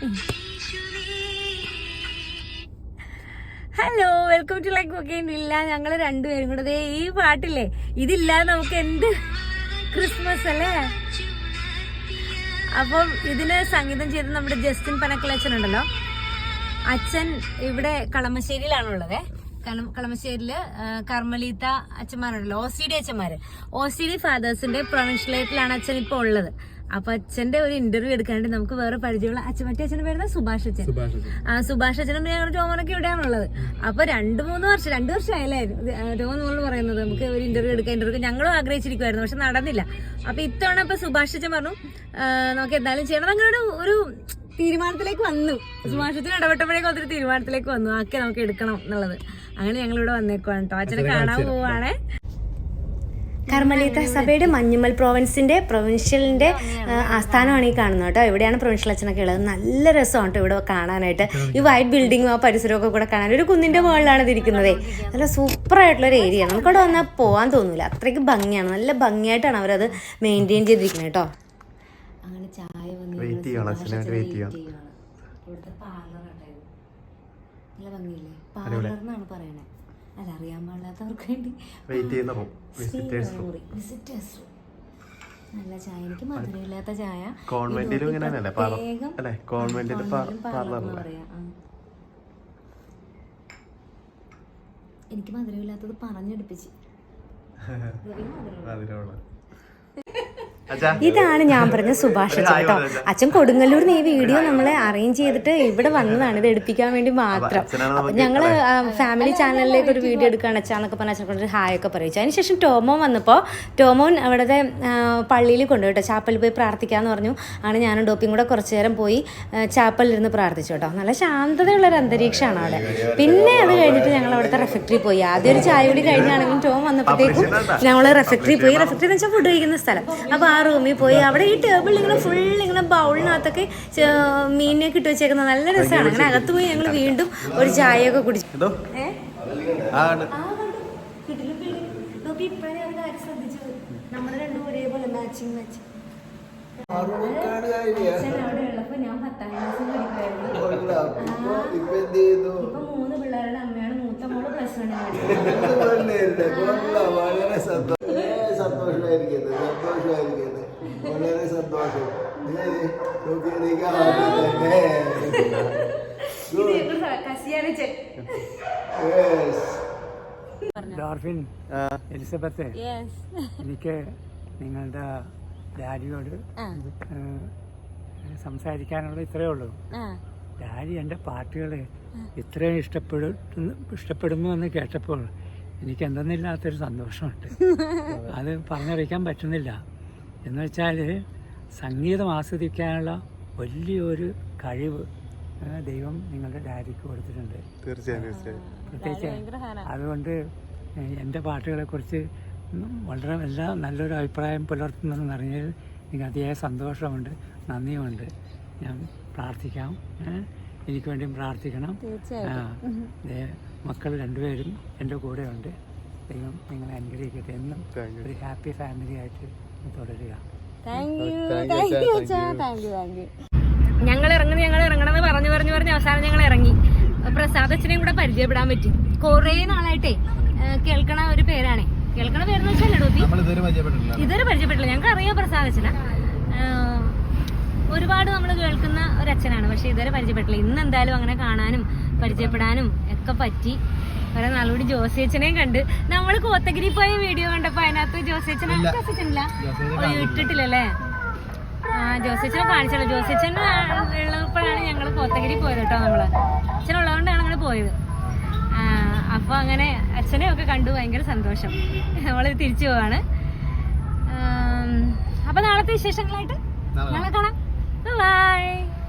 Hello welcome to like cooking ഇല്ല ഞങ്ങൾ രണ്ടുപേരും കൂടെ ദേ ഈ പാട്ടില്ലേ? ഇതില്ലാതെ നമുക്ക് എന്ത് ക്രിസ്മസ് അല്ലേ? അപ്പം ഇതിന് സംഗീതം ചെയ്ത നമ്മുടെ ജസ്റ്റിൻ പനക്കലച്ചൻ ഉണ്ടല്ലോ. അച്ഛൻ ഇവിടെ കളമശ്ശേരിയിലാണുള്ളത്. കളമ- കളമശ്ശേരിയിൽ കർമ്മലീത്ത അച്ഛന്മാരുണ്ടല്ലോ. ഒ സി ഡി അച്ഛന്മാര്. ഒ സി ഡി ഫാദേഴ്സിന്റെ പ്രൊവിൻഷ്യലേറ്റിലാണ് അച്ഛൻ ഇപ്പോൾ ഉള്ളത്. അപ്പൊ അച്ഛന്റെ ഒരു ഇന്റർവ്യൂ എടുക്കാനായിട്ട് നമുക്ക് വേറെ പരിചയമുള്ള അച്ഛൻ മറ്റേ അച്ഛന്റെ പേരുന്ന സുഭാഷ് അച്ഛൻ. ആ സുഭാഷ് അച്ഛനും ഞങ്ങളുടെ ടോമനൊക്കെ ഇവിടെയാണുള്ളത്. അപ്പൊ രണ്ടു മൂന്ന് വർഷം രണ്ടു വർഷമായല്ലേ? രോമൻ നമ്മൾ പറയുന്നത് നമുക്ക് ഒരു ഇന്റർവ്യൂ എടുക്കാൻ ഇന്റർവ്യൂ ഞങ്ങളും ആഗ്രഹിച്ചിരിക്കുമായിരുന്നു പക്ഷെ നടന്നില്ല. അപ്പൊ ഇത്തവണ ഇപ്പൊ സുഭാഷ് അച്ഛൻ പറഞ്ഞു നമുക്ക് എന്തായാലും ചെയ്യണം. അങ്ങനെ ഒരു തീരുമാനത്തിലേക്ക് വന്നു. സുഭാഷ് അച്ഛൻ ഇടപെട്ടപ്പോഴേക്കും അതൊരു തീരുമാനത്തിലേക്ക് വന്നു. ആക്കെ നമുക്ക് എടുക്കണം എന്നുള്ളത്. അങ്ങനെ ഞങ്ങൾ ഇവിടെ വന്നേക്കുവാണ് കേട്ടോ അച്ഛനെ കാണാൻ പോവാണേ. കർമ്മലീത്ത സഭയുടെ മഞ്ഞുമൽ പ്രൊവിൻസിന്റെ പ്രൊവിൻഷ്യലിന്റെ ആസ്ഥാനമാണ് ഈ കാണുന്നത് കേട്ടോ. ഇവിടെയാണ് പ്രൊവിൻഷ്യൽ അച്ഛനൊക്കെ ഉള്ളത്. നല്ല രസമാണ് കേട്ടോ ഇവിടെ കാണാനായിട്ട്. ഈ വൈറ്റ് ബിൽഡിങ്ങും ആ പരിസരമൊക്കെ കൂടെ കാണാൻ. ഒരു കുന്നിന്റെ മുകളിലാണ് ഇത് ഇരിക്കുന്നത്. നല്ല സൂപ്പർ ആയിട്ടുള്ള ഒരു ഏരിയ ആണ് നമുക്കവിടെ വന്നാൽ പോകാൻ തോന്നില്ല അത്രയ്ക്ക് ഭംഗിയാണ്. നല്ല ഭംഗിയായിട്ടാണ് അവരത് മെയിന്റെയിൻ ചെയ്തിരിക്കുന്നത് കേട്ടോ. അങ്ങനെ ചായ ചെയ്യണം. ഇവിടുത്തെ പാർലർ നല്ല ഭംഗിയില്ലേ? പാർലർ എന്നാണ് പറയണേ. അല്ല അറിയാൻ പാടില്ലാത്തവർക്ക് വേണ്ടി. വെയിറ്റ് ചെയ്യുന്ന വിസിറ്റേഴ്സ് നല്ല ചായ. എനിക്ക് മധുരമില്ലാത്ത ചായ. കോൺവെന്റിലും ഇങ്ങനെ അല്ലേ. എനിക്ക് മധുരമില്ലാത്തത് പറഞ്ഞെടുപ്പിച്ച്. മധുരമുള്ള. ഇതാണ് ഞാൻ പറഞ്ഞ സുഭാഷ് അച്ഛൻ കേട്ടോ. അച്ഛൻ കൊടുങ്ങല്ലൂരിന്ന് ഈ വീഡിയോ നമ്മളെ അറേഞ്ച് ചെയ്തിട്ട് ഇവിടെ വന്നതാണ്. ഇത് എടുപ്പിക്കാൻ വേണ്ടി മാത്രം. ഞങ്ങൾ ഫാമിലി ചാനലിലേക്ക് ഒരു വീഡിയോ എടുക്കുകയാണ് അച്ഛാന്നൊക്കെ പറഞ്ഞ അച്ഛനെ കൊണ്ട് ഹായ് ഒക്കെ പറയിച്ചു അതിനുശേഷം ടോമോൻ വന്നപ്പോൾ ടോമോൻ അവിടുത്തെ പള്ളിയിൽ കൊണ്ടുപോയി ചാപ്പലിൽ പോയി പ്രാർത്ഥിക്കാന്ന് പറഞ്ഞു. ആണ് ഞാനും ഡോപ്പിയും കൂടെ കുറച്ചു നേരം പോയി ചാപ്പലിൽ ഇരുന്ന് പ്രാർത്ഥിച്ചു കേട്ടോ. നല്ല ശാന്തതയുള്ള ഒരു അന്തരീക്ഷമാണ് അവിടെ. പിന്നെ അത് കഴിഞ്ഞിട്ട് ഞങ്ങൾ അവിടുത്തെ റെഫക്ടറി പോയി. ആദ്യം ഒരു ചായ കൂടി കഴിഞ്ഞാണെങ്കിലും ടോം വന്നപ്പോഴത്തേക്കും ഞങ്ങൾ റെഫക്ടറി പോയി. റെഫക്ടറി എന്ന് വെച്ചാൽ ഫുഡ് കഴിക്കുന്ന സ്ഥലം. അപ്പോൾ ആ റൂമിൽ പോയി. അവിടെ ഈ ടേബിളിൽ ഇങ്ങനെ ഫുൾ ഇങ്ങനെ ബൗളിനകത്തൊക്കെ മീനിനെ കിട്ടി വെച്ചേക്കുന്ന നല്ല രസമാണ് അങ്ങനെ അകത്ത് പോയി ഞങ്ങൾ വീണ്ടും ഒരു ചായ ഒക്കെ കുടിച്ചു. നമ്മുടെ രണ്ടും ഒരേപോലെ മാച്ചിങ് ഞാൻ പത്താം ക്ലാസ്സിൽ പഠിക്കുമായിരുന്നു ഇപ്പൊ മൂന്ന് പിള്ളേരുടെ അമ്മയാണ് മൂത്ത മോൾ പ്ലസ് വണ്ണിന് വളരെ സന്തോഷമായിരിക്കുന്നത് സന്തോഷമായിരിക്കുന്നത് വളരെ സന്തോഷം ഡോർഫിൻ എലിസബത്ത് എനിക്ക് നിങ്ങളുടെ ഡാഡിയോട് സംസാരിക്കാനുള്ള ഇത്രയേ ഉള്ളൂ. ഡാഡി എന്റെ പാട്ടുകൾ ഇത്രയും ഇഷ്ടപ്പെടും ഇഷ്ടപ്പെടുന്നു എന്ന് കേട്ടപ്പോൾ എനിക്ക് എന്തെന്നില്ലാത്തൊരു സന്തോഷമുണ്ട്. അത് പറഞ്ഞറിയിക്കാൻ പറ്റുന്നില്ല. എന്ന് വെച്ചാൽ സംഗീതം ആസ്വദിക്കാനുള്ള വലിയൊരു കഴിവ് ദൈവം നിങ്ങളുടെ ഡാഡിക്ക് കൊടുത്തിട്ടുണ്ട്. തീർച്ചയായും തീർച്ചയായും. പ്രത്യേകിച്ച് അതുകൊണ്ട് എന്റെ പാട്ടുകളെ കുറിച്ച് വളരെ എല്ലാ നല്ലൊരു അഭിപ്രായം പുലർത്തുന്നതെന്ന് അറിഞ്ഞതിൽ എനിക്ക് അതിയായ സന്തോഷമുണ്ട് നന്ദിയുമുണ്ട്. ഞാൻ പ്രാർത്ഥിക്കാം? എനിക്ക് വേണ്ടിയും പ്രാർത്ഥിക്കണം. ദേ, മക്കൾ രണ്ടുപേരും എന്റെ കൂടെ ഉണ്ട് ദൈവം നിങ്ങളെ അനുഗ്രഹിക്കട്ടെ. എന്നും ഒരു ഹാപ്പി ഫാമിലി ആയിട്ട് തുടരുക. ഞങ്ങൾ ഇറങ്ങുന്നു ഞങ്ങൾ ഇറങ്ങണമെന്ന് പറഞ്ഞു പറഞ്ഞു പറഞ്ഞ് അവസാനം ഞങ്ങൾ ഇറങ്ങി. പ്രസാദ് അച്ഛനെയും കൂടെ പരിചയപ്പെടാൻ പറ്റി. കുറേ നാളായിട്ടേ കേൾക്കണ ഒരു പേരാണേ. കേൾക്കണ പേരെന്ന് വെച്ചാൽ ഇതുവരെ പരിചയപ്പെട്ടില്ല. ഞങ്ങൾക്ക് അറിയാം പ്രസാദ് അച്ഛനെ. ഏഹ് ഒരുപാട് നമ്മൾ കേൾക്കുന്ന ഒരു അച്ഛനാണ് പക്ഷെ ഇതുവരെ പരിചയപ്പെട്ടില്ല. ഇന്ന് എന്തായാലും അങ്ങനെ കാണാനും പരിചയപ്പെടാനും ഒക്കെ പറ്റി. വേറെ നാളുകൂടി ജോസിയച്ചനെയും കണ്ട്. നമ്മൾ കോത്തഗിരി പോയ വീഡിയോ കണ്ടപ്പോ അതിനകത്ത് ഓ ഇട്ടിട്ടില്ലല്ലേ? ആ ജോസേച്ചനെ കാണിച്ചല്ലോ. ജോസിയച്ചൻ ഉള്ളപ്പോഴാണ് ഞങ്ങൾ കോത്തഗിരി പോയത് കേട്ടോ നമ്മൾ. അച്ഛനുള്ളതുകൊണ്ടാണ് ഞങ്ങൾ പോയത്. അപ്പൊ അങ്ങനെ അച്ഛനെ ഒക്കെ കണ്ടു. ഭയങ്കര സന്തോഷം. നമ്മൾ തിരിച്ചു പോവാണ്. അപ്പൊ നാളത്തെ വിശേഷങ്ങളായിട്ട്? നാളെ കാണാം. 拜拜。